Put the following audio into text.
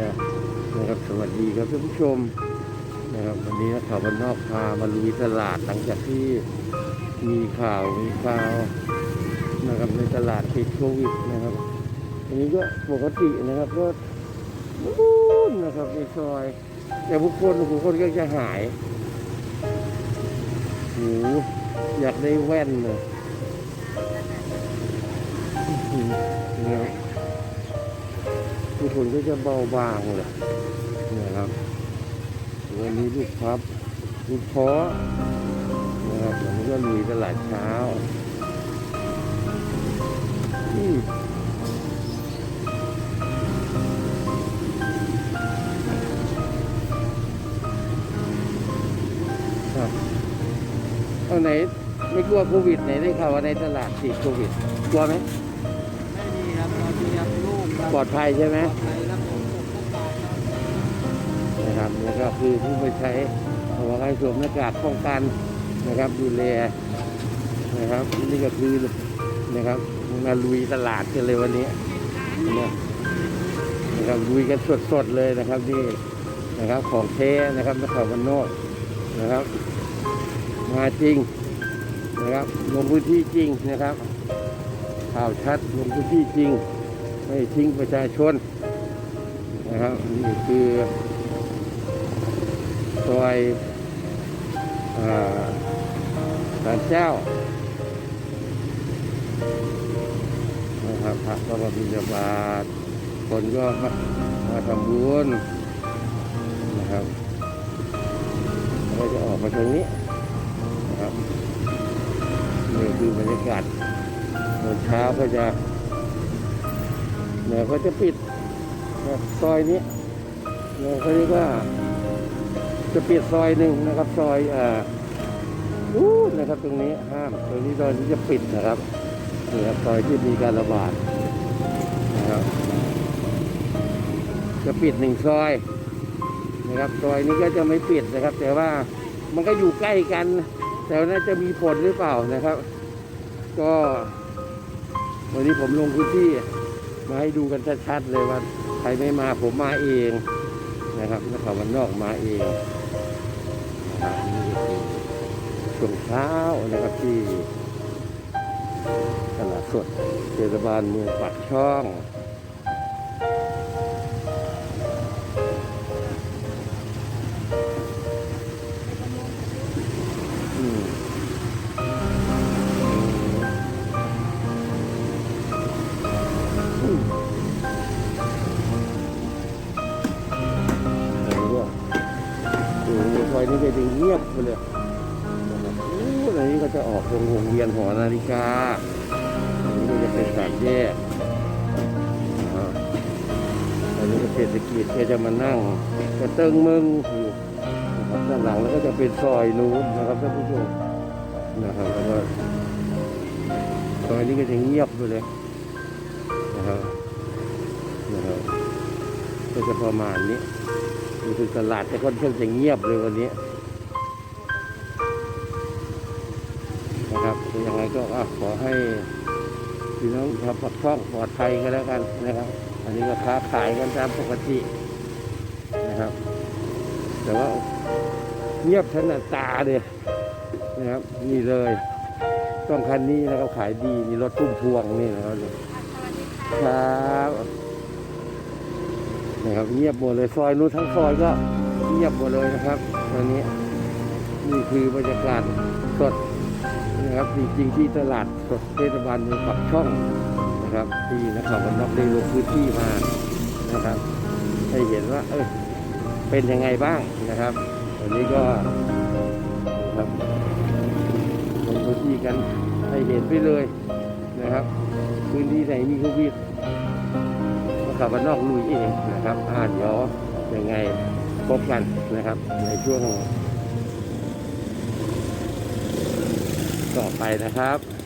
นะนะครับสวัสดีครับท่านผู้ชมนะครับวันนี้นักข่าวบ้านนอกพามาลุยตลาดหลังจากที่มีข่าวมีข่าวนะครับในตลาดติดโควิดนะครับ อันนี้ก็ปกตินะครับก็นู่นนะครับในซอย แต่บุคคลบุคคลก็จะหายโหอยากได้แว่นเลยนะครับ ทุกคนก็จะเบาบางเลยนะครับวันนี้ลูกพับลูกเพาะนะครับวันก็ลุยตลาดเช้าอืมเอาไหนไม่กลัวโควิดไหนได้ข่าวว่าในตลาดติดโควิดกลัวไหม ปลอดภัยใช่ไหมปลอดภัยครับนะครับแล้วก็คือผู้ไปใช้เอาไว้สวมหน้ากากป้องกันนะครับดูแลนะครับนี่ก็คือนะครับมาลุยตลาดกันเลยวันนี้นะครับลุยกันสดๆเลยนะครับนี่นะครับของแท้นะครับนักข่าววันนอกนะครับ มาจริงนะครับลงพื้นที่จริงนะครับข่าวชัดลงพื้นที่จริง ไม่ทิ้งประชาชนนะครับนี่คือซอยอ่าศาลเจ้านะครับพระก็มาบิณฑบาตคนก็มามาทำบุญนะครับก็จะออกมาทางนี้นะครับนี่คือบรรยากาศตอนเช้าก็จะ เนี่ยก็จะปิดซอยนี้เนี่ยเขาเรียกว่า จะปิดซอยหนึ่งนะครับ ซอยอ่านู้นนะครับตรงนี้ห้ามตรงนี้ตอนนี้จะปิดนะครับนี่ครับซอยที่มีการระบาดนะครับจะปิดหนึ่งซอยนะครับซอยนี้ก็จะไม่ปิดนะครับ แต่ว่ามันก็อยู่ใกล้กัน แต่น่าจะมีผลหรือเปล่านะครับ ก็วันนี้ผมลงพื้นที่ มาให้ดูกันชัดๆเลยว่าใครไม่มาผมมาเองนะครับนักข่าววันนอกมาเองนะครับนี่คือช่วงเช้านะครับที่ตลาดสดเทศบาลเมืองปากช่อง อ้โหซอยนี้ก็จะเงียบไปเลยนะครับโอ้โหอันนี้ก็จะออกวงวงเวียนหอนาฬิกาอันนี้ก็จะเป็นสามแยกอ่าอันนี้ก็เศรษฐกิจก็จะมานั่งกระเติงมึงอยู่นะครับด้านหลังแล้วก็จะเป็นซอยนู้นนะครับท่านผู้ชมนะครับแล้วก็ซอยนี้ก็จะเงียบไปเลยนะครับ ก็จะประมาณนี้ดูถึงตลาดจะค่อนข้างจะเงียบเลยวันนี้นะครับยังไงก็ขอให้พี่น้องชาวปักช่องปลอดภัยกันแล้วกันนะครับ อันนี้ก็ค้าขายกันตามปกตินะครับ แต่ว่าเงียบขนาดตาเลยนะครับนี่เลย ต้องคันนี้นะครับขายดีนี่รถพุ่มพวงนี่นะครับนะ ครับเงียบหมดเลยซอยนู้นทั้งซอยก็เงียบหมดเลยนะครับตอนนี้นี่คือบรรยากาศสดนะครับจริงๆที่ตลาดสดเทศบาลเมืองปักช่องนะครับ ที่นักข่าววันนอกได้ลงพื้นที่มานะครับให้เห็นว่าเออเป็นยังไงบ้างนะครับวันนี้ก็ครับลงพื้นที่กันให้เห็นไปเลยนะครับ พื้นที่ไหนมีโควิด ก็ขับมานนอกลุยเองนะครับอ่านเดี๋ยวยังไงพบกันนะครับ ในช่วง ต่อไปนะครับ